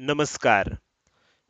नमस्कार.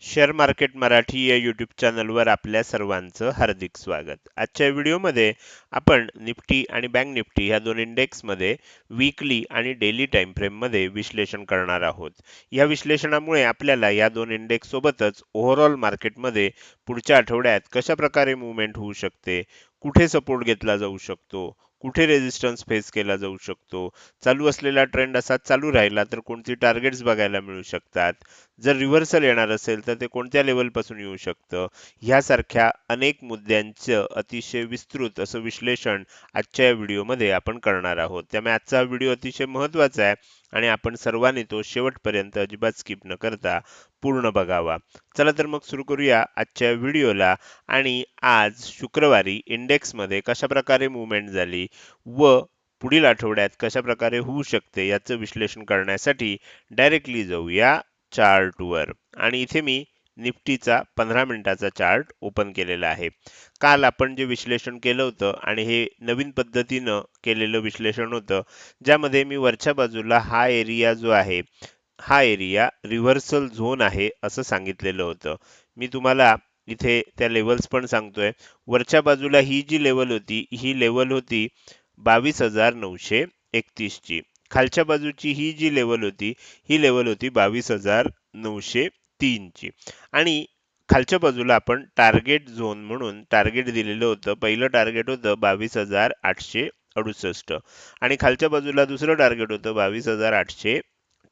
Share market Marathi या YouTube चॅनलवर आपल्या सर्वांचं हार्दिक स्वागत. आजच्या व्हिडिओमध्ये आपण निफ्टी आणि बँक निफ्टी ह्या दोन इंडेक्समध्ये वीकली आणि डेली टाईम फ्रेममध्ये विश्लेषण करणार आहोत. या विश्लेषणामुळे आपल्याला या दोन इंडेक्स सोबतच ओव्हरऑल मार्केटमध्ये पुढच्या आठवड्यात कशा प्रकारे मुवमेंट होऊ शकते कुठे सपोर्ट घेतला जाऊ शकतो कुठे रेजिस्टन्स फेस केला जाऊ शकतो? चालू असलेला ट्रेंड असा चालू राहिला तर कोणती टार्गेट्स बघायला मिळू शकतात? जर रिव्हर्सल येणार असेल तर ते कोणत्या लेवलपासून येऊ शकतं? ह्यासारख्या अनेक मुद्द्यांचं अतिशय विस्तृत असं विश्लेषण आजच्या या व्हिडिओमध्ये आपण करणार आहोत. त्यामुळे आजचा व्हिडिओ अतिशय महत्त्वाचा आहे आणि आपण सर्वांनी तो शेवटपर्यंत अजिबात स्किप न करता पूर्ण बघावा. चला तर मग सुरू करूया आजच्या व्हिडिओला. आणि आज शुक्रवारी इंडेक्समध्ये कशा प्रकारे मुवमेंट झाली व पुढील आठवड्यात कशा प्रकारे होऊ शकते याचं विश्लेषण करण्यासाठी डायरेक्टली जाऊया. चार्टवर आणि इथे मी निफ्टीचा पंधरा मिनिटाचा चार्ट ओपन केलेला आहे. काल आपण जे विश्लेषण केलं होतं आणि हे नवीन पद्धतीनं केलेलं विश्लेषण होतं ज्यामध्ये मी वरच्या बाजूला हा एरिया जो आहे हा एरिया रिव्हर्सल झोन आहे असं सांगितलेलं होतं. मी तुम्हाला इथे त्या लेवल्स पण सांगतोय. वरच्या बाजूला ही जी लेवल होती ही लेवल होती बावीस हजार नऊशे एकतीस ची खालच्या बाजूची ही जी लेवल होती ही लेवल होती बावीस हजार नऊशे तीन ची आणि खालच्या बाजूला आपण टार्गेट झोन म्हणून टार्गेट दिलेलं होतं. पहिलं टार्गेट होतं बावीस हजार आठशे अडुसष्ट. आणि खालच्या बाजूला दुसरं टार्गेट होतं बावीस हजार आठशे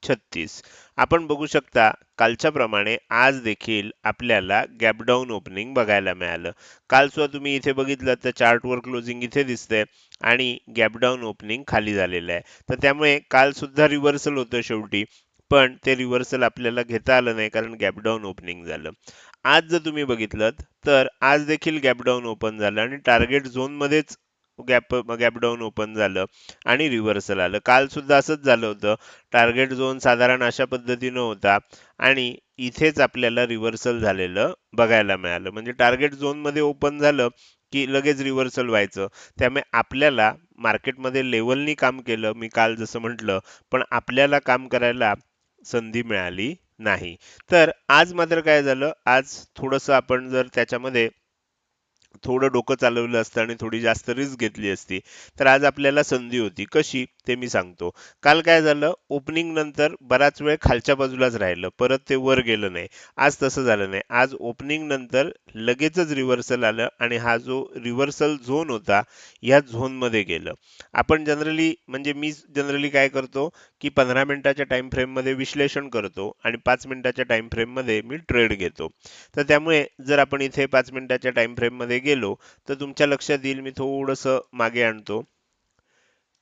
छत्तीस. आपण बघू शकता कालच्या प्रमाणे आज देखील आपल्याला गॅपडाऊन ओपनिंग बघायला मिळालं. काल सुद्धा तुम्ही इथे बघितलं तर चार्टवर क्लोजिंग इथे दिसतंय आणि गॅपडाऊन ओपनिंग खाली झालेलं आहे. तर त्यामुळे काल सुद्धा रिव्हर्सल होतं शेवटी पण ते रिव्हर्सल आपल्याला घेता आलं नाही कारण गॅपडाऊन ओपनिंग झालं. आज जर तुम्ही बघितलं तर आज देखील गॅपडाऊन ओपन झालं आणि target zone gap gap down open झालं आणि रिव्हर्सल आलं. काल सुद्धा असंच झालं होतं. टार्गेट झोन साधारण अशा पद्धतीनं होता आणि इथेच आपल्याला रिव्हर्सल झालेलं बघायला मिळालं. म्हणजे टार्गेट झोनमध्ये ओपन झालं की लगेच रिव्हर्सल व्हायचं. त्यामुळे आपल्याला मार्केटमध्ये लेवलनी काम केलं मी काल जसं म्हटलं पण आपल्याला काम करायला संधी मिळाली नाही. तर आज मात्र काय झालं? आज थोडंसं आपण जर त्याच्यामध्ये थोडं डोकं चालवलं असतं आणि थोडी जास्त रिस्क घेतली असती तर आज आपल्याला संधी होती. कशी? ते मी सांगतो. काल काय झालं? ओपनिंग नंतर बराच वेळ खालच्या बाजूलाच राहिलं. परत ते वर गेलं नाही. आज तसं झालं नाही. आज ओपनिंग नंतर लगेचच रिव्हर्सल आलं आणि हा जो रिव्हर्सल झोन होता या झोनमध्ये गेलं. आपण जनरली म्हणजे मी जनरली काय करतो की पंधरा मिनिटाच्या टाइम फ्रेममध्ये विश्लेषण करतो आणि पाच मिनिटाच्या टाइम फ्रेममध्ये मी ट्रेड घेतो. तर त्यामुळे जर आपण इथे पाच मिनिटाच्या टाइम फ्रेममध्ये पुढे गेलो तर तुमच्या लक्षात येईल मी थोडस मागे आणतो.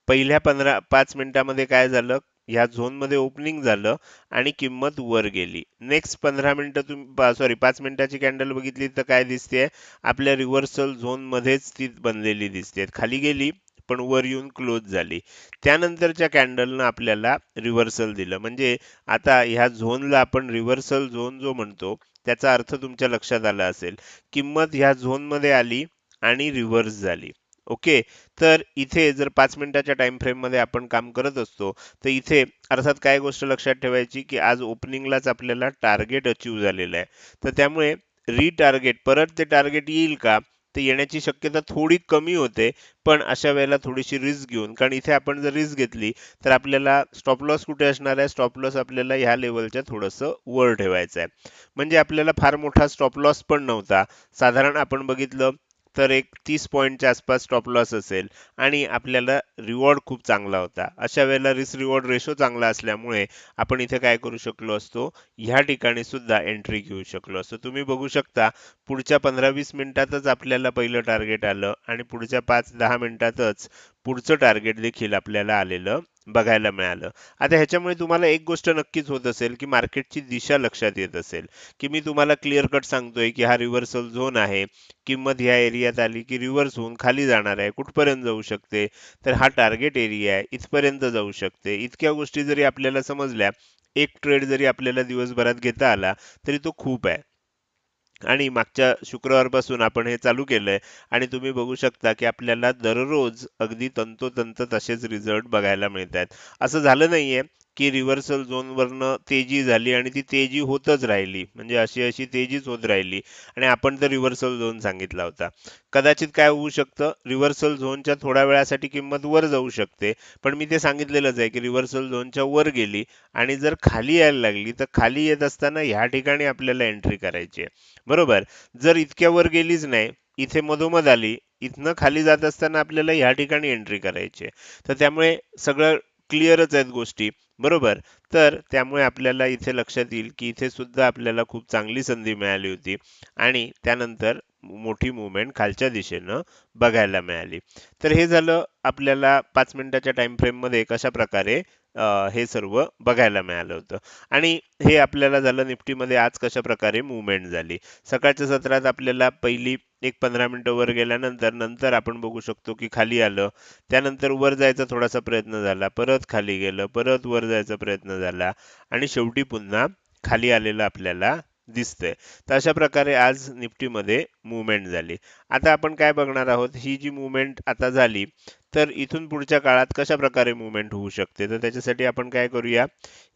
पहिल्या पंधरा पाच मिनिटामध्ये काय झालं? ह्या झोनमध्ये ओपनिंग झालं आणि किंमत वर गेली. नेक्स्ट पंधरा मिनिटं तुम्ही सॉरी पाच मिनिटाची कॅन्डल बघितली तर काय दिसते? आपल्या रिव्हर्सल झोन मध्येच ती बनलेली दिसते. खाली गेली पण वर येऊन क्लोज झाली. त्यानंतरच्या कॅन्डलनं आपल्याला रिव्हर्सल दिलं. म्हणजे आता ह्या झोनला आपण रिव्हर्सल झोन जो म्हणतो त्याचा अर्थ तुमच्या लक्षात आला असेल. किंमत ह्या झोनमध्ये आली आणि रिव्हर्स झाली. ओके तर इथे जर पाच मिनिटाच्या टाइम फ्रेममध्ये आपण काम करत असतो तर इथे अर्थात काय गोष्ट लक्षात ठेवायची की आज ओपनिंगलाच आपल्याला टार्गेट अचीव झालेलं आहे. तर त्यामुळे रिटार्गेट परत ते टार्गेट येईल का? ते येण्याची शक्यता थोडी कमी होते पण अशा वेळेला थोडीशी रिस्क घेऊन. कारण इथे आपण जर रिस्क घेतली तर आपल्याला स्टॉप लॉस कुठे असणार आहे? स्टॉप लॉस आपल्याला ह्या लेवलच्या थोडंसं वर ठेवायचं आहे. म्हणजे आपल्याला फार मोठा स्टॉप लॉस पण नव्हता. साधारण आपण बघितलं तर एक तीस पॉईंटच्या आसपास स्टॉप लॉस असेल आणि आपल्याला रिवॉर्ड खूप चांगला होता. अशा वेळेला रिस्क रिवॉर्ड रेशो चांगला असल्यामुळे आपण इथे काय करू शकलो असतो? ह्या ठिकाणी सुद्धा एंट्री घेऊ शकलो असतो. तुम्ही बघू शकता पुढच्या पंधरा वीस मिनिटातच आपल्याला पहिलं टार्गेट आलं आणि पुढच्या पाच दहा मिनिटातच पुढचं टार्गेट देखील आपल्याला आलेलं बघायला मिळालं. आता ह्याच्यामुळे तुम्हाला एक गोष्ट नक्कीच होत असेल की मार्केटची दिशा लक्षात येत असेल. की मी तुम्हाला क्लिअर कट सांगतोय की हा रिव्हर्सल झोन आहे. किंमत ह्या एरियात आली की रिव्हर्स होऊन खाली जाणार आहे. कुठपर्यंत जाऊ शकते? तर हा टार्गेट एरिया आहे. इथपर्यंत जाऊ शकते. इतक्या गोष्टी जरी आपल्याला समजल्या एक ट्रेड जरी आपल्याला दिवसभरात घेता आला तरी तो खूप आहे. आणि मागच्या शुक्रवारपासून आपण हे चालू केलंय. आणि तुम्ही बघू शकता की आपल्याला दररोज अगदी तंतोतंत तसेच रिझल्ट बघायला मिळत आहेत असं झालं नाहीये. की रिव्हर्सल झोनवरनं तेजी झाली आणि ती तेजी होतच राहिली. म्हणजे अशी अशी तेजीच होत राहिली. आणि आपण तर रिव्हर्सल झोन सांगितला होता. कदाचित काय होऊ शकतं? रिव्हर्सल झोनच्या थोड्या वेळासाठी किंमत वर जाऊ शकते. पण मी ते सांगितलेलंच आहे की रिव्हर्सल झोनच्या वर गेली आणि जर खाली यायला लागली तर खाली येत असताना ह्या ठिकाणी आपल्याला एंट्री करायची आहे. बरोबर? जर इतक्या वर गेलीच नाही इथे मधोमध आली इथनं खाली जात असताना आपल्याला ह्या ठिकाणी एंट्री करायची आहे. तर त्यामुळे सगळं क्लिअरच आहेत गोष्टी. बरोबर. तर त्यामुळे आपल्याला इथे लक्षात येईल की इथे सुद्धा आपल्याला खूप चांगली संधी मिळाली होती आणि त्यानंतर मोठी मुवमेंट खालच्या दिशेनं बघायला मिळाली. तर हे झालं आपल्याला पाच मिनिटाच्या टाइम फ्रेममध्ये कशा प्रकारे हे सर्व बघायला मिळालं होतं. आणि हे आपल्याला झालं निफ्टीमध्ये आज कशा प्रकारे मुवमेंट झाली. सकाळच्या सत्रात आपल्याला पहिली एक पंधरा मिनिटं वर गेल्यानंतर नंतर आपण बघू शकतो की खाली आलं. त्यानंतर वर जायचा थोडासा प्रयत्न झाला. परत खाली गेलं. परत वर जायचा प्रयत्न झाला. आणि शेवटी पुन्हा खाली आलेलं आपल्याला दिसतंय. तर अशा प्रकारे आज निफ्टीमध्ये मुवमेंट झाली. आता आपण काय बघणार आहोत? ही जी मुवमेंट आता झाली तर इथून पुढच्या काळात कशा प्रकारे मुवमेंट होऊ शकते? तर त्याच्यासाठी आपण काय करूया?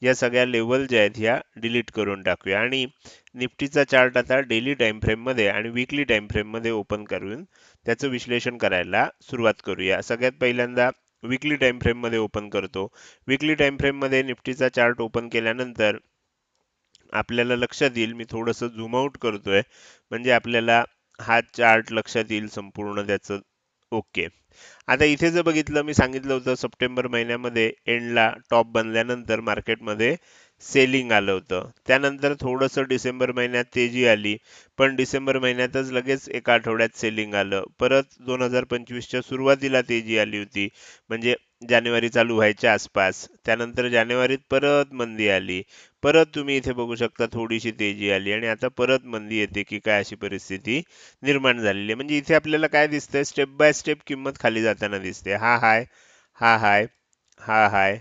या सगळ्या लेवल ज्या आहेत ह्या डिलीट करून टाकूया. आणि निफ्टीचा चार्ट आता डेली टाइम फ्रेममध्ये आणि विकली टाइम फ्रेममध्ये ओपन करून त्याचं विश्लेषण करायला सुरुवात करूया. सगळ्यात पहिल्यांदा विकली टाइम फ्रेममध्ये ओपन करतो. विकली टाइम फ्रेममध्ये निफ्टीचा चार्ट ओपन केल्यानंतर आपल्याला लक्षात येईल. मी थोडंसं झूम आउट करतोय. म्हणजे आपल्याला हा चार्ट लक्षात येईल संपूर्ण त्याचं. ओके आता इथे जर बघितलं मी सांगितलं होतं सप्टेंबर महिन्यामध्ये एंडला टॉप बनल्यानंतर मार्केटमध्ये सेलिंग आलं होतं. त्यानंतर थोडंसं डिसेंबर महिन्यात तेजी आली पण डिसेंबर महिन्यातच लगेच एका आठवड्यात सेलिंग आलं. परत दोन हजार पंचवीसच्या सुरुवातीला तेजी आली होती. म्हणजे जानेवारी चालू व्हायच्या आसपास. त्यानंतर जानेवारीत परत मंदी आली. परत तुम्ही इथे बघू शकता थोडीशी तेजी आली आणि आता परत मंदी येते की काय अशी परिस्थिती निर्माण झालेली आहे. म्हणजे इथे आपल्याला काय दिसतंय? स्टेप बाय स्टेप किंमत खाली जाताना दिसते. हा हाय हा हाय हा हाय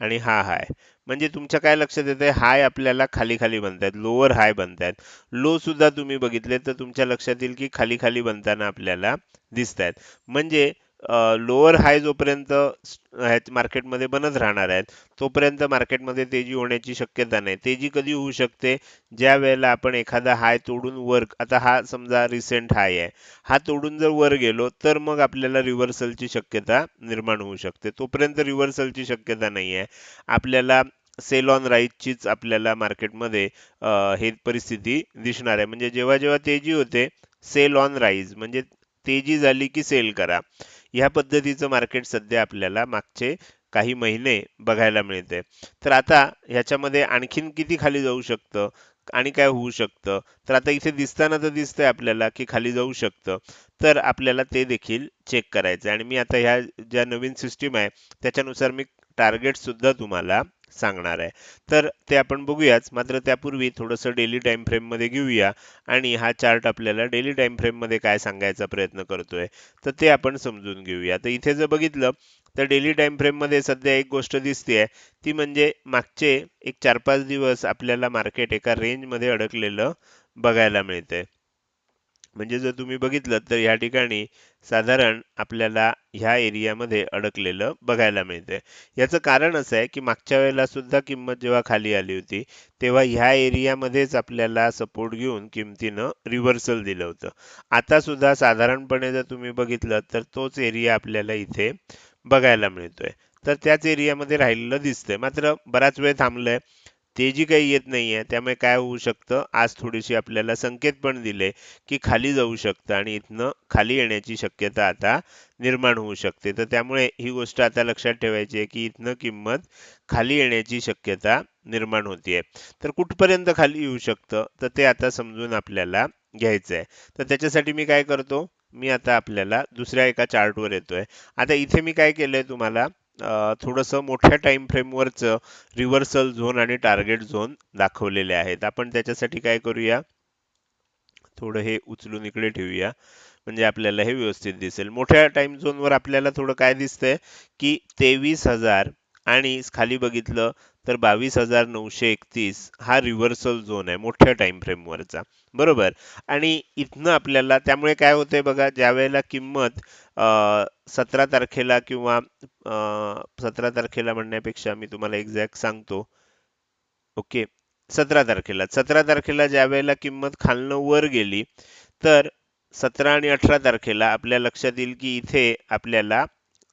आणि हा हाय. म्हणजे तुमच्या काय लक्षात येतंय? हाय आपल्याला खाली खाली बनतायत. लोअर हाय बनतायत. लो सुद्धा तुम्ही बघितले तर तुमच्या लक्षात येईल की खाली खाली बनताना आपल्याला दिसत आहेत म्हणजे लोअर हाय जोपर्यंत मार्केटमध्ये बनत राहणार आहेत तोपर्यंत मार्केटमध्ये तेजी होण्याची शक्यता नाही. तेजी कधी होऊ शकते? ज्या वेळेला आपण एखादा हाय तोडून वर आता हा समजा रिसेंट हाय आहे. हा तोडून जर वर गेलो तर मग आपल्याला रिव्हर्सलची शक्यता निर्माण होऊ शकते. तोपर्यंत रिव्हर्सलची शक्यता नाही आहे आपल्याला सेल ऑन राईजचीच आपल्याला मार्केटमध्ये हे परिस्थिती दिसणार आहे. म्हणजे जेव्हा जेव्हा तेजी होते सेल ऑन राईज म्हणजे तेजी झाली की सेल करा. ह्या पद्धतीचं मार्केट सध्या आपल्याला मागचे काही महिने बघायला मिळते. तर आता ह्याच्यामध्ये आणखीन किती खाली जाऊ शकतं? आणि काय होऊ शकतं? तर आता इथे दिसताना तर दिसतंय आपल्याला की खाली जाऊ शकतं. तर आपल्याला ते देखील चेक करायचं आणि मी आता ह्या ज्या नवीन सिस्टीम आहे त्याच्यानुसार मी टार्गेट सुद्धा तुम्हाला सांगणार आहे. तर ते आपण बघूयाच. मात्र त्यापूर्वी थोडंसं डेली टाइम फ्रेममध्ये घेऊया. आणि हा चार्ट आपल्याला डेली टाइम फ्रेममध्ये काय सांगायचा प्रयत्न करतोय. तर ते आपण समजून घेऊया. तर इथे जर बघितलं तर डेली टाइम फ्रेममध्ये सध्या एक गोष्ट दिसते ती म्हणजे मागचे एक चार पाच दिवस आपल्याला मार्केट एका रेंजमध्ये अडकलेलं बघायला मिळतंय. म्हणजे जर तुम्ही बघितलं तर या ठिकाणी साधारण आपल्याला ह्या एरियामध्ये अडकलेलं बघायला मिळतंय. याचं कारण असं आहे की मागच्या वेळेला सुद्धा किंमत जेव्हा खाली आली होती तेव्हा ह्या एरियामध्येच आपल्याला सपोर्ट घेऊन किमतीनं रिव्हर्सल दिलं होतं. आता सुद्धा साधारणपणे जर तुम्ही बघितलं तर तोच एरिया आपल्याला इथे बघायला मिळतोय. तर त्याच एरियामध्ये राहिलेलं दिसतंय. मात्र बराच वेळ थांबलंय. तेजी काही येत नाही आहे त्यामुळे काय होऊ शकतं? आज थोडीशी आपल्याला संकेत पण दिले की खाली जाऊ शकतं आणि इथनं खाली येण्याची शक्यता आता निर्माण होऊ शकते. तर त्यामुळे ही गोष्ट आता लक्षात ठेवायची आहे की इथनं किंमत खाली येण्याची शक्यता निर्माण होतीये. तर कुठपर्यंत खाली येऊ शकतं? तर ते आता समजून आपल्याला घ्यायचं आहे तर त्याच्यासाठी मी काय करतो? मी आता आपल्याला दुसऱ्या एका चार्टवर येतोय. आता इथे मी काय केलंय तुम्हाला? थोडंसं मोठ्या टाइम फ्रेमवरचं रिव्हर्सल झोन आणि टार्गेट झोन दाखवलेले आहेत. आपण त्याच्यासाठी काय करूया? थोडं हे उचलून इकडे ठेवूया. म्हणजे आपल्याला हे व्यवस्थित दिसेल. मोठ्या टाइम झोनवर आपल्याला थोडं काय दिसतंय? की तेवीस हजार आणि खाली बघितलं तर बावीस हजार नऊशे एकतीस हा रिव्हर्सल झोन आहे मोठ्या टाइम फ्रेमवरचा बरोबर? आणि इथनं आपल्याला त्यामुळे काय होतंय बघा ज्या वेळेला किंमत सतरा तारखेला किंवा सतरा तारखेला म्हणण्यापेक्षा मी तुम्हाला एक्झॅक्ट सांगतो. ओके? सतरा तारखेला. सतरा तारखेला ज्या वेळेला किंमत खालनं वर गेली तर सतरा आणि अठरा तारखेला आपल्या लक्षात येईल की इथे आपल्याला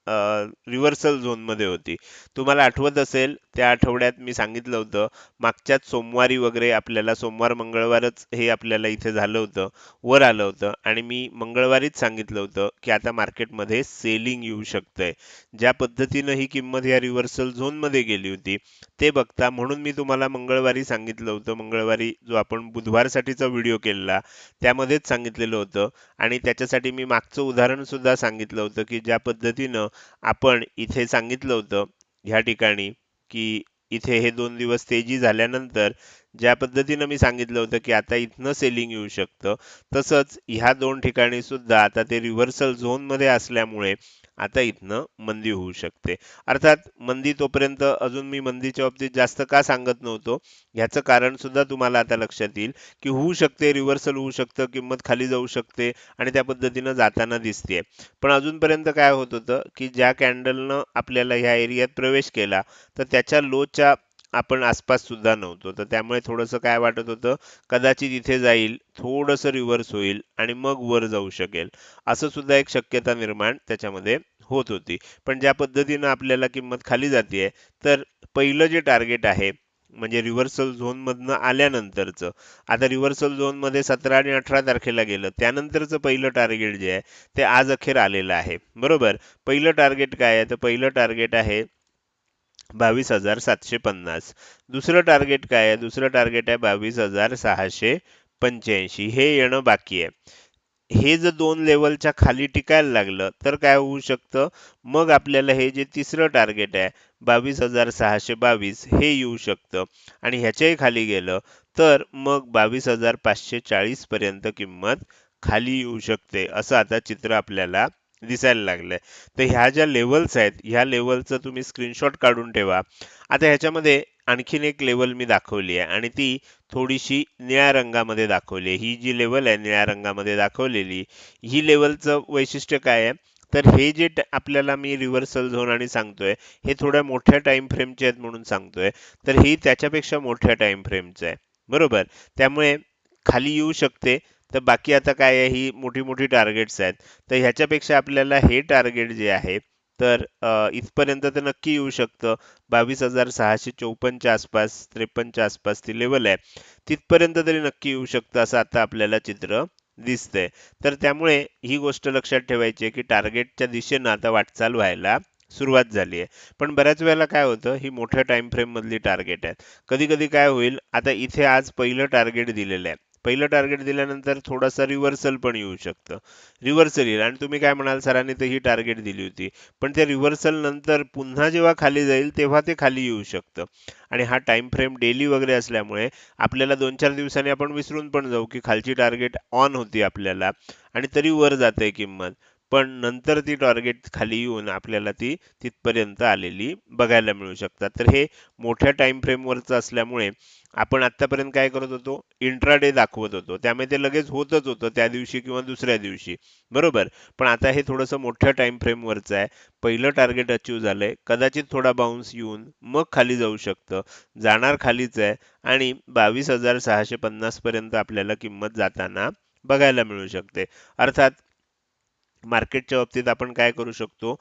रिव्हर्सल झोनमध्ये होती. तुम्हाला आठवत असेल त्या आठवड्यात मी सांगितलं होतं मागच्याच सोमवारी वगैरे आपल्याला सोमवार मंगळवारच हे आपल्याला इथे झालं होतं वर आलं होतं आणि मी मंगळवारीच सांगितलं होतं की आता मार्केटमध्ये सेलिंग येऊ शकतंय. ज्या पद्धतीनं ही किंमत या रिव्हर्सल झोनमध्ये गेली होती ते बघता म्हणून मी तुम्हाला मंगळवारी सांगितलं होतं. मंगळवारी जो आपण बुधवारसाठीचा व्हिडिओ केलेला त्यामध्येच सांगितलेलं होतं. आणि त्याच्यासाठी मी मागचं उदाहरण सुद्धा सांगितलं होतं की ज्या पद्धतीनं आपण इथे सांगितलं होतं ह्या ठिकाणी की इथे हे दोन दिवस तेजी झाल्यानंतर ज्या पद्धतीनं मी सांगितलं होतं की आता इथनं सेलिंग येऊ शकतं तसंच ह्या दोन ठिकाणी सुद्धा आता ते रिव्हर्सल झोनमध्ये असल्यामुळे आता इथनं मंदी होऊ शकते. अर्थात मंदी तोपर्यंत अजून मी मंदीच्या बाबतीत जास्त का सांगत नव्हतो? ह्याचं कारण सुद्धा तुम्हाला आता लक्षात येईल की होऊ शकते रिव्हर्सल होऊ शकतं किंमत खाली जाऊ शकते आणि त्या पद्धतीनं जाताना दिसते पण अजूनपर्यंत काय होत होतं की ज्या कॅन्डलनं आपल्याला ह्या एरियात प्रवेश केला तर त्याच्या लोच्या आपण आसपास सुद्धा नव्हतो. तर त्यामुळे थोडंसं काय वाटत होतं कदाचित इथे जाईल थोडंसं रिव्हर्स होईल आणि मग वर जाऊ शकेल. असं सुद्धा एक शक्यता निर्माण त्याच्यामध्ये होत होती. पण ज्या पद्धतीनं आपल्याला किंमत खाली जाते तर पहिलं जे टार्गेट आहे म्हणजे रिव्हर्सल झोन मधनं आल्यानंतरचं आता रिव्हर्सल झोनमध्ये सतरा आणि अठरा तारखेला गेलं त्यानंतरचं पहिलं टार्गेट जे आहे ते आज अखेर आलेलं आहे. बरोबर? पहिलं टार्गेट काय आहे? तर पहिलं टार्गेट आहे बावीस हजार सातशे पन्नास. दुसरं टार्गेट काय आहे? दुसरं टार्गेट आहे बावीस हजार सहाशे पंच्याऐंशी. हे येणं बाकी आहे. हे जर दोन लेवलच्या खाली टिकायला लागलं तर काय होऊ शकतं? मग आपल्याला हे जे तिसरं टार्गेट आहे बावीस हजार सहाशे बावीस हे येऊ शकतं. आणि ह्याच्याही खाली गेलं तर मग बावीस हजार पाचशे चाळीसपर्यंत किंमत खाली येऊ शकते असं आता चित्र आपल्याला दिसायला लागलंय. तर ह्या ज्या लेवल्स आहेत ह्या लेवलचं तुम्ही स्क्रीनशॉट काढून ठेवा. आता ह्याच्यामध्ये आणखीन एक लेवल मी दाखवली आहे आणि ती थोडीशी निळ्या रंगामध्ये दाखवली आहे. ही जी लेवल आहे निळ्या रंगामध्ये दाखवलेली ही लेवलचं वैशिष्ट्य काय आहे? तर हे जे आपल्याला मी रिव्हर्सल झोन आणि सांगतोय हे थोड्या मोठ्या टाइम फ्रेमचे आहेत म्हणून सांगतोय. तर ही त्याच्यापेक्षा मोठ्या टाइम फ्रेमचं आहे. बरोबर? त्यामुळे खाली येऊ शकते. तर बाकी आता काय आहे ही मोठी मोठी टार्गेट्स आहेत. तर ह्याच्यापेक्षा आपल्याला हे टार्गेट जे आहे तर इथपर्यंत तर नक्की येऊ शकतं. बावीस हजार सहाशे चौपन्नच्या आसपास त्रेपन्नच्या आसपास ती लेवल आहे. तिथपर्यंत तरी नक्की येऊ शकतं असं आता आपल्याला चित्र दिसतंय. तर त्यामुळे ही गोष्ट लक्षात ठेवायची आहे की टार्गेटच्या दिशेनं आता वाटचाल व्हायला सुरुवात झाली आहे. पण बऱ्याच वेळेला काय होतं ही मोठ्या टाइम फ्रेममधली टार्गेट आहेत. कधी कधी काय होईल आता इथे आज पहिलं टार्गेट दिलेलं आहे. पहिलं टार्गेट दिल्यानंतर थोडासा रिव्हर्सल पण येऊ शकतं. रिव्हर्सल येईल. आणि तुम्ही काय म्हणाल सरांनी तर ही टार्गेट दिली होती. पण त्या रिव्हर्सल नंतर पुन्हा जेव्हा खाली जाईल तेव्हा ते खाली येऊ शकतं. आणि हा टाइम फ्रेम डेली वगैरे असल्यामुळे आपल्याला दोन चार दिवसांनी आपण विसरून पण जाऊ की खालची टार्गेट ऑन होती आपल्याला. आणि तरी वर जाते किंमत. पण नंतर ती टार्गेट खाली येऊन आपल्याला ती तिथपर्यंत आलेली बघायला मिळू शकतात. तर हे मोठ्या टाइम फ्रेमवरचं असल्यामुळे आपण आतापर्यंत काय करत होतो? इंट्राडे दाखवत होतो. त्यामुळे ते लगेच होतच होतं त्या दिवशी किंवा दुसऱ्या दिवशी. बरोबर? पण आता हे थोडंसं मोठ्या टाइम फ्रेमवरचं आहे. पहिलं टार्गेट अचीव झालंय. कदाचित थोडा बाउन्स येऊन मग खाली जाऊ शकतं. जाणार खालीच आहे आणि बावीस हजार सहाशे पन्नास पर्यंत आपल्याला किंमत जाताना बघायला मिळू शकते. अर्थात मार्केटच्या बाबतीत आपण काय करू शकतो?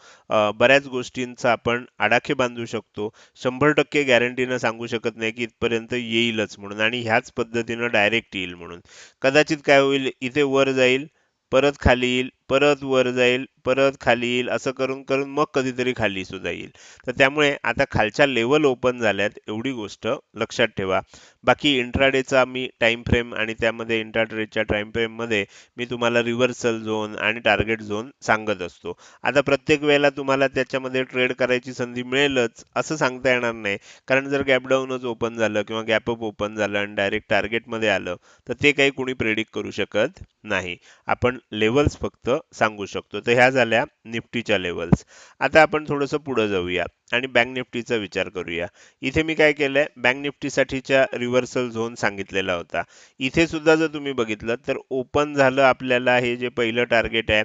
बऱ्याच गोष्टींचा आपण आडाखे बांधू शकतो. शंभर टक्के गॅरंटीनं सांगू शकत नाही की इथपर्यंत येईलच म्हणून आणि ह्याच पद्धतीनं डायरेक्ट येईल म्हणून. कदाचित काय होईल इथे वर जाईल परत खाली येईल परत वर जाईल परत खाली येईल असं करून करून मग कधीतरी खाली सुद्धा येईल तर त्यामुळे आता खालच्या लेवल ओपन झाल्यात एवढी गोष्ट लक्षात ठेवा. बाकी इंट्राडेचा मी टाइम फ्रेम आणि त्यामध्ये इंट्राडेच्या टाइम फ्रेममध्ये मी तुम्हाला रिव्हर्सल झोन आणि टार्गेट झोन सांगत असतो. आता प्रत्येक वेळेला तुम्हाला त्याच्यामध्ये ट्रेड करायची संधी मिळेलच असं सांगता येणार नाही. कारण जर गॅपडाऊनच ओपन झालं किंवा गॅपअप ओपन झालं आणि डायरेक्ट टार्गेटमध्ये आलं तर ते काही कुणी प्रेडिक्ट करू शकत नाही. आपण लेवल्स फक्त सांगू शकतो. तर ह्या झाल्या निफ्टीच्या लेवल्स आता आपण थोडंसं पुढे जाऊया आणि बँक निफ्टीचा विचार करूया. इथे मी काय केलंय? बँक निफ्टीसाठीच्या रिव्हर्सल झोन सांगितलेला होता. इथे सुद्धा जर तुम्ही बघितलं तर ओपन झालं आपल्याला हे जे पहिलं टार्गेट आहे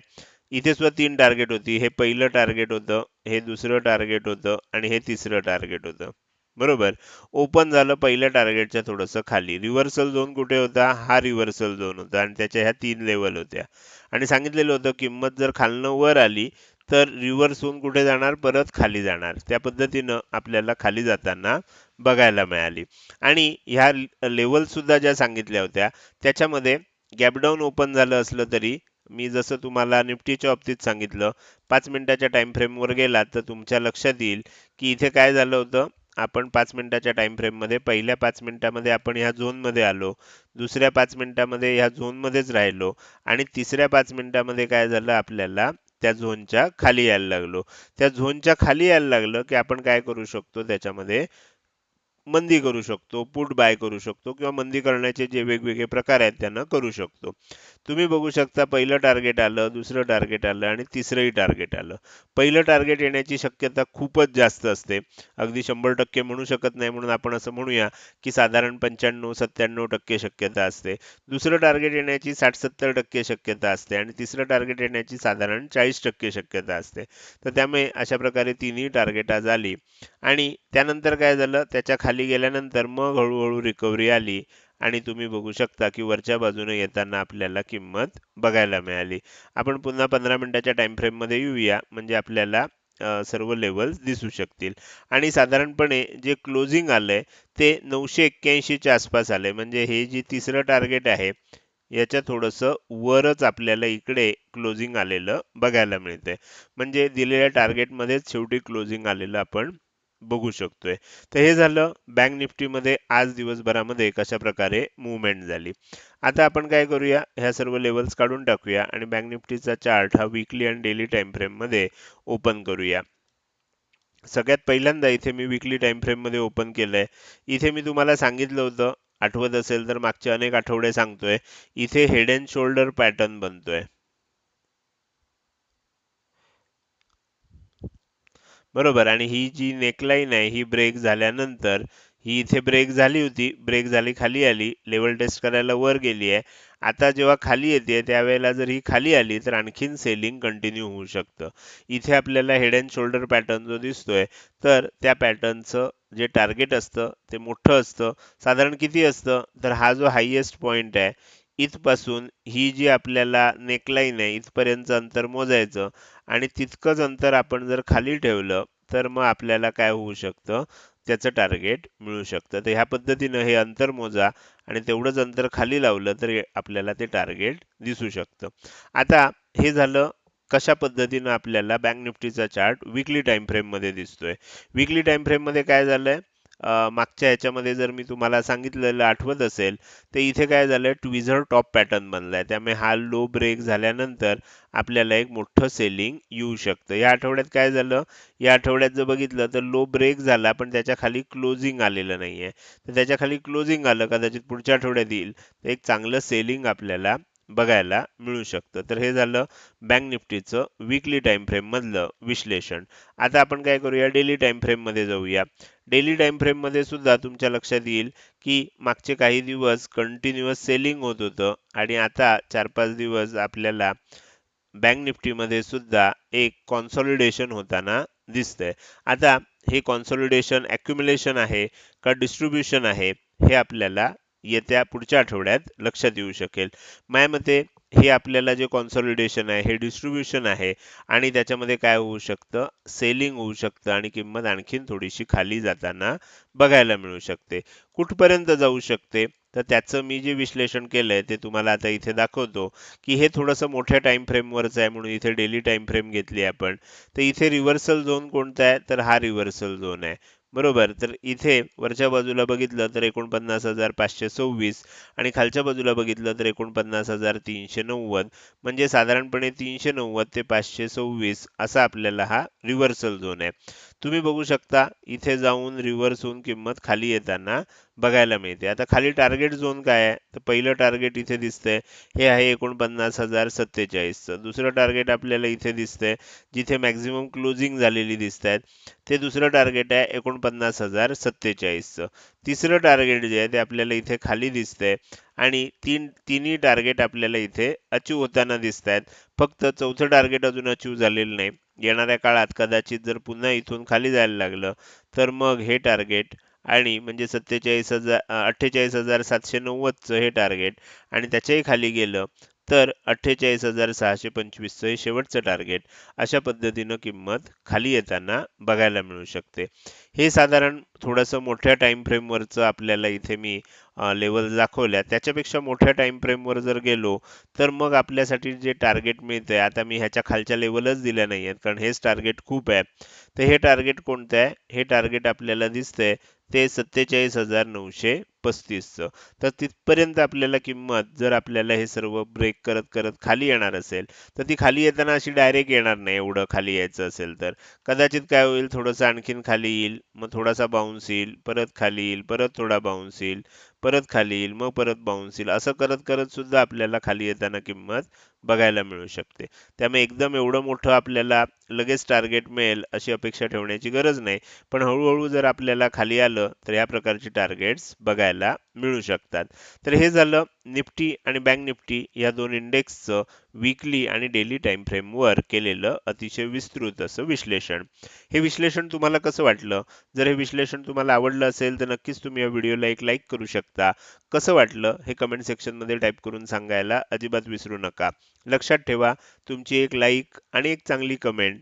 इथे सुद्धा तीन टार्गेट होती. हे पहिलं टार्गेट होतं हे दुसरं टार्गेट होतं आणि हे तिसरं टार्गेट होतं. बरोबर. ओपन झालं पहिल्या टार्गेटच्या थोडंसं खाली. रिव्हर्सल झोन कुठे होता? हा रिव्हर्सल झोन होता आणि त्याच्या ह्या तीन लेवल होत्या. आणि सांगितलेलं होतं किंमत जर खालनं वर आली तर रिव्हर्स होऊन कुठे जाणार? परत खाली जाणार. त्या पद्धतीनं आपल्याला खाली जाताना बघायला मिळाली. आणि ह्या लेवल सुद्धा ज्या सांगितल्या होत्या त्याच्यामध्ये गॅपडाऊन ओपन झालं असलं तरी मी जसं तुम्हाला निफ्टीच्या बाबतीत सांगितलं पाच मिनिटाच्या टाइम फ्रेमवर गेला तर तुमच्या लक्षात येईल की इथे काय झालं होतं? आपण पाच मिनिटाच्या टाइम फ्रेममध्ये पहिल्या पाच मिनिटामध्ये आपण ह्या झोनमध्ये आलो दुसऱ्या पाच मिनिटामध्ये ह्या झोनमध्येच राहिलो आणि तिसऱ्या पाच मिनिटामध्ये काय झालं आपल्याला त्या झोनच्या खाली यायला लागलो. त्या झोनच्या खाली यायला लागलं की आपण काय करू शकतो त्याच्यामध्ये मंदी करू शकतो पुट बाय करू शकतो किंवा मंदी करण्याचे जे वेगवेगळे प्रकार आहेत त्यांना करू शकतो. तुम्ही बघू शकता पहिलं टार्गेट आलं दुसरं टार्गेट आलं आणि तिसरंही टार्गेट आलं. पहिलं टार्गेट येण्याची शक्यता खूपच जास्त असते. अगदी शंभर टक्के म्हणू शकत नाही म्हणून आपण असं म्हणूया की साधारण पंच्याण्णव सत्त्याण्णव टक्के शक्यता असते. दुसरं टार्गेट येण्याची साठ सत्तर टक्के शक्यता असते आणि तिसरं टार्गेट येण्याची साधारण चाळीस टक्के शक्यता असते. तर त्यामुळे अशा प्रकारे तिन्ही टार्गेट आज आली. आणि त्यानंतर काय झालं? त्याच्याखाली गेल्यानंतर मग हळूहळू रिकव्हरी आली आणि तुम्ही बघू शकता की वरच्या बाजूने येताना आपल्याला किंमत बघायला मिळाली. आपण पुन्हा पंधरा मिनिटाच्या टाइम फ्रेममध्ये येऊया म्हणजे आपल्याला सर्व लेवल्स दिसू शकतील. आणि साधारणपणे जे क्लोजिंग आलंय ते नऊशे एक्क्याऐंशीच्या आसपास आलंय. म्हणजे हे जे तिसरं टार्गेट आहे याच्या थोडंसं वरच आपल्याला इकडे क्लोजिंग आलेलं बघायला मिळतंय. म्हणजे दिलेल्या टार्गेटमध्येच शेवटी क्लोजिंग आलेलं आपण बघू शकतोय. तर हे झालं बँक निफ्टीमध्ये आज दिवसभरामध्ये कशा प्रकारे मुवमेंट झाली. आता आपण काय करूया? ह्या सर्व लेवल्स काढून टाकूया आणि बँक निफ्टीचा चार्ट हा विकली आणि डेली टाइम फ्रेममध्ये ओपन करूया. सगळ्यात पहिल्यांदा इथे मी विकली टाइम फ्रेममध्ये ओपन केलंय. इथे मी तुम्हाला सांगितलं होतं आठवत असेल तर मागचे अनेक आठवडे सांगतोय इथे हेड अँड शोल्डर पॅटर्न बनतोय. बरोबर. आणि ही जी नेकलाईन आहे ही ब्रेक झाल्यानंतर ही इथे ब्रेक झाली होती ब्रेक झाली खाली आली लेवल टेस्ट करायला वर गेली आहे. आता जेव्हा खाली येते त्यावेळेला जर ही खाली आली तर आणखीन सेलिंग कंटिन्यू होऊ शकतं. इथे आपल्याला हेड अँड शोल्डर पॅटर्न जो दिसतोय तर त्या पॅटर्नचं जे टार्गेट असतं ते मोठं असतं. साधारण किती असतं? तर हा जो हायएस्ट पॉईंट आहे इथपासून ही जी आपल्याला नेकलाईन आहे इथपर्यंत अंतर मोजायचं आणि तितकंच अंतर आपण जर खाली ठेवलं तर मग आपल्याला काय होऊ शकतं? त्याचं टार्गेट मिळू शकतं. तर ह्या पद्धतीनं हे अंतर मोजा आणि तेवढंच अंतर खाली लावलं तर आपल्याला ते टार्गेट दिसू शकतं. आता हे झालं कशा पद्धतीनं आपल्याला बँक निफ्टीचा चार्ट विकली टाइम फ्रेममध्ये दिसतोय. विकली टाइम फ्रेममध्ये काय काय झालंय? मागच्या याच्यामध्ये जर मी तुम्हाला सांगितलेलं आठवत असेल तर इथे काय झालं ट्विझर टॉप पॅटर्न बनलाय. त्यामुळे हा लो ब्रेक झाल्यानंतर आपल्याला एक मोठं सेलिंग येऊ शकतं. या आठवड्यात काय झालं या आठवड्यात जर बघितलं तर लो ब्रेक झाला पण त्याच्याखाली क्लोजिंग आलेलं नाहीये. तर त्याच्याखाली क्लोजिंग आलं कदाचित पुढच्या आठवड्यात येईल. तर एक चांगलं सेलिंग आपल्याला बघायला मिळू शकतं. तर हे झालं बँक निफ्टीचं विकली टाइम फ्रेम मधलं विश्लेषण. आता आपण काय करूया? डेली टाइम फ्रेममध्ये जाऊया. डेली टाइम फ्रेममध्ये सुद्धा तुमच्या लक्षात येईल की मागचे काही दिवस कंटिन्युअस सेलिंग होत होतं आणि आता चार पाच दिवस आपल्याला बँक निफ्टीमध्ये सुद्धा एक कॉन्सॉलिडेशन होताना दिसतंय. आता हे कॉन्सॉलिडेशन ॲक्युम्युलेशन आहे का डिस्ट्रीब्युशन आहे हे आपल्याला येत्या पुढच्या आठवड्यात लक्षात येऊ शकेल. माझ्या मते हे आपल्याला जे कॉन्सॉलिडेशन आहे हे डिस्ट्रीब्युशन आहे आणि त्याच्यामध्ये काय होऊ शकतं? सेलिंग होऊ शकतं आणि किंमत आणखीन थोडीशी खाली जाताना बघायला मिळू शकते. कुठपर्यंत जाऊ शकते? तर त्याचं मी जे विश्लेषण केलंय ते तुम्हाला आता इथे दाखवतो की हे थोडंसं मोठ्या टाइम फ्रेमवरच आहे म्हणून इथे डेली टाईम फ्रेम घेतली आपण. तर इथे रिव्हर्सल झोन कोणता आहे? तर हा रिव्हर्सल झोन आहे. बरोबर. तर इथे वरच्या बाजूला बघितलं तर एकोणपन्नास हजार पाचशे सव्वीस आणि खालच्या बाजूला बघितलं तर एकोणपन्नास हजार तीनशे नव्वद. म्हणजे साधारणपणे तीनशे नव्वद ते पाचशे सव्वीस असा आपल्याला हा रिव्हर्सल झोन आहे. तुम्ही बघू शकता इथे जाऊन रिव्हर्स होऊन किंमत खाली येताना बघायला मिळते. आता खाली टार्गेट झोन काय आहे? तर पहिलं टार्गेट इथे दिसतंय. हे आहे एकोणपन्नास हजार सत्तेचाळीसचं. दुसरं टार्गेट आपल्याला इथे दिसतंय जिथे मॅक्झिमम क्लोजिंग झालेली दिसत आहेत ते दुसरं टार्गेट आहे एकोणपन्नास हजार सत्तेचाळीसचं. तिसरं टार्गेट जे आहे ते आपल्याला इथे खाली दिसतंय आणि तीन तिन्ही टार्गेट आपल्याला इथे अचीव होताना दिसत आहेत फक्त चौथं टार्गेट अजून अचीव झालेलं नाही. येणाऱ्या काळात कदाचित जर पुन्हा इथून खाली जायला लागलं तर मग हे टार्गेट आणि म्हणजे सत्तेचाळीस हजार अठ्ठेचाळीस हजार सातशे नव्वदचं हे टार्गेट आणि त्याच्याही खाली गेलं तर अठ्ठेचाळीस हजार सहाशे पंचवीसचं हे शेवटचं टार्गेट अशा पद्धतीनं किंमत खाली येताना बघायला मिळू शकते. हे साधारण थोडंसं मोठ्या टाईम फ्रेमवरचं आपल्याला इथे मी लेवल दाखवल्या. त्याच्यापेक्षा मोठ्या टाईम फ्रेमवर जर गेलो तर मग आपल्यासाठी जे टार्गेट मिळतंय आता मी ह्याच्या खालच्या लेवलच दिल्या नाही आहेत कारण हेच टार्गेट खूप आहे. तर हे टार्गेट कोणतं आहे? हे टार्गेट आपल्याला दिसतंय ते सत्तेचाळीस हजार नऊशे पस्तीसचं तर तिथपर्यंत आपल्याला किंमत जर आपल्याला हे सर्व ब्रेक करत करत खाली येणार असेल तर ती खाली येताना अशी डायरेक्ट येणार नाही एवढं खाली यायचं असेल तर. कदाचित काय होईल थोडंसं आणखीन खाली येईल मग थोडासा बाउन्स येईल परत खाली येईल परत थोडा बाउन्स येईल. परत खाली येईल मग परत बाउन्स येईल. असं करत करत सुद्धा आपल्याला खाली येताना किंमत बघायला मिळू शकते. त्यामुळे एकदम एवढं मोठं आपल्याला लगेच टार्गेट मिळेल अशी अपेक्षा ठेवण्याची गरज नाही. पण हळूहळू जर आपल्याला खाली आलं तर या प्रकारचे टार्गेट्स बघायला मिळू शकतात. तर हे झालं निफ्टी आणि बँक निफ्टी या दोन इंडेक्सचं वीकली आणि डेली टाइम फ्रेमवर केलेलं अतिशय विस्तृत असं विश्लेषण. हे विश्लेषण तुम्हाला कसं वाटलं? जर हे विश्लेषण तुम्हाला आवडलं असेल तर नक्कीच तुम्ही या व्हिडिओला एक लाईक करू शकता. कसं वाटलं? हे कमेंट सेक्शनमध्ये टाईप करून सांगायला अजिबात विसरू नका. लक्षात ठेवा तुमची एक लाईक आणि एक चांगली कमेंट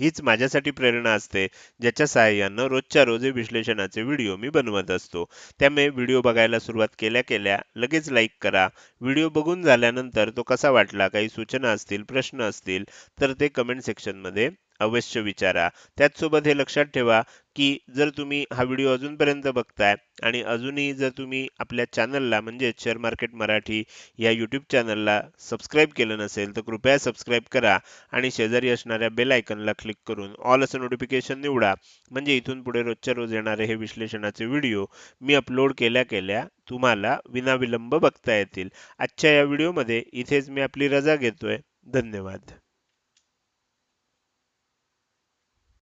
हीच माझ्यासाठी प्रेरणा असते ज्याच्या सहाय्यानं रोजच्या रोज विश्लेषणाचे व्हिडिओ मी बनवत असतो. त्यामुळे व्हिडिओ बघायला सुरुवात केल्या केल्या लगेच लाईक करा. व्हिडिओ बघून झाल्यानंतर तो कसा वाटला काही सूचना असतील प्रश्न असतील तर ते कमेंट सेक्शनमध्ये अवश्य विचारा. त्याचसोबत हे लक्षात ठेवा की जर तुम्ही हा व्हिडिओ अजूनपर्यंत बघताय आणि अजूनही जर तुम्ही आपल्या चॅनलला म्हणजे शेअर मार्केट मराठी या यूट्यूब चॅनलला सबस्क्राईब केलं नसेल तर कृपया सबस्क्राईब करा आणि शेजारी असणाऱ्या बेल आयकनला क्लिक करून ऑल असं नोटिफिकेशन निवडा. म्हणजे इथून पुढे रोजच्या रोज येणारे हे विश्लेषणाचे व्हिडिओ मी अपलोड केल्या केल्या तुम्हाला विनाविलंब बघता येतील. आजच्या या व्हिडिओमध्ये इथेच मी आपली रजा घेतोय. धन्यवाद.